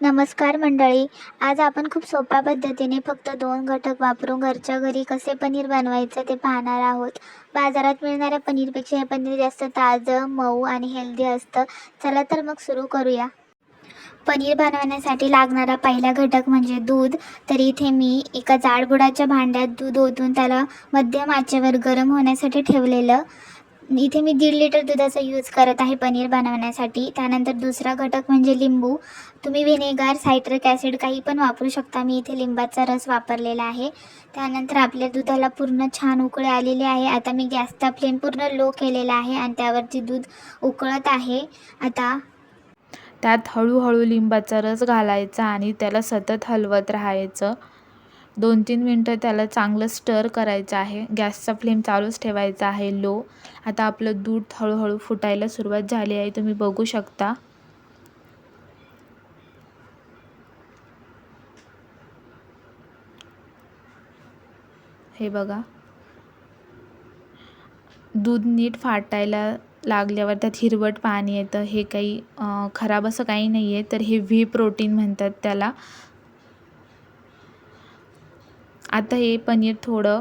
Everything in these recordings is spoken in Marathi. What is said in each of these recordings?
नमस्कार मंडळी. आज आपण खूप सोप्या पद्धतीने फक्त दोन घटक वापरून घरच्या घरी कसे पनीर बनवायचं ते पाहणार आहोत. बाजारात मिळणाऱ्या पनीरपेक्षा हे पनीर जास्त ताजं मऊ आणि हेल्दी असतं. चला तर मग सुरू करूया. पनीर बनवण्यासाठी लागणारा पहिला घटक म्हणजे दूध. तर इथे मी एका जाडबुडाच्या भांड्यात दूध ओतून त्याला मध्यम आचेवर गरम होण्यासाठी ठेवलेलं इथे मी दीड लिटर दुधाचा यूज करत आहे पनीर बनवण्यासाठी. त्यानंतर दुसरा घटक म्हणजे लिंबू. तुम्ही व्हिनेगार सायट्रिक ॲसिड काही पण वापरू शकता. मी इथे लिंबाचा रस वापरलेला आहे. त्यानंतर आपल्या दुधाला पूर्ण छान उकळे आलेले आहे. आता मी गॅसचा फ्लेम पूर्ण लो केलेला आहे आणि त्यावरती दूध उकळत आहे. आता त्यात हळूहळू लिंबाचा रस घालायचा आणि त्याला सतत हलवत राहायचं. दोन तीन मिनटं त्याला चांगलं स्टर करायचं आहे. गॅसचा फ्लेम चालूच ठेवायचा आहे लो. आता आपलं दूध हळूहळू फुटायला सुरुवात झाली आहे. तुम्ही बघू शकता. हे बघा. दूध नीट फाटायला लागल्यावर त्यात हिरवट पाणी येतं. हे काही खराब असं काही नाही आहे तर हे व्ही प्रोटीन म्हणतात त्याला. आता हे पनीर थोडं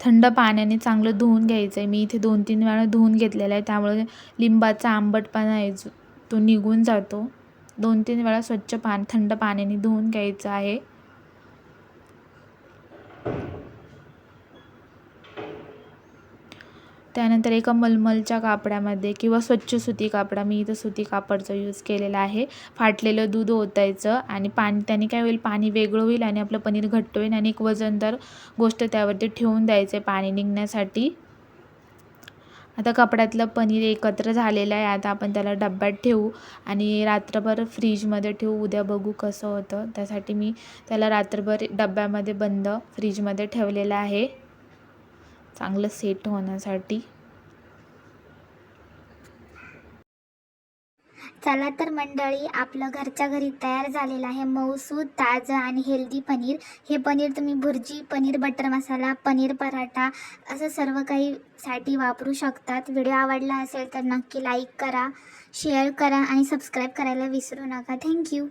थंड पाण्याने चांगलं धुवून घ्यायचं आहे. मी इथे दोन तीन वेळा धुवून घेतलेलं आहे. त्यामुळे लिंबाचा आंबटपणा आहे जो तो निघून जातो. दोन तीन वेळा स्वच्छ पान थंड पाण्याने धुवून घ्यायचं आहे. त्यानंतर एका मलमलच्या कापडामध्ये किंवा स्वच्छ सुती कापडा मी इथं सुती कापडचा यूज केलेला आहे. फाटलेलं दूध ओतायचं आणि पाणी त्याने काय होईल पाणी वेगळं होईल आणि आपलं पनीर घट्ट होईल आणि एक वजनदार गोष्ट त्यावरती ठेवून द्यायचं आहे पाणी निघण्यासाठी. आता कपड्यातलं पनीर एकत्र झालेलं आहे. आता आपण त्याला डब्यात ठेवू आणि रात्रभर फ्रीजमध्ये ठेवू. उद्या बघू कसं होतं. त्यासाठी मी त्याला रात्रभर डब्यामध्ये बंद फ्रीजमध्ये ठेवलेलं आहे. चांगलं सेट होण्यासाठी. चला तर मंडळी आपलं घरच्या घरी तयार झालेलं आहे मऊसूद ताजं आणि हेल्दी पनीर. हे पनीर तुम्ही भुर्जी पनीर बटर मसाला पनीर पराठा असं सर्व काही साठी वापरू शकतात. व्हिडिओ आवडला असेल तर नक्की लाईक करा शेअर करा आणि सबस्क्राईब करायला विसरू नका. थँक्यू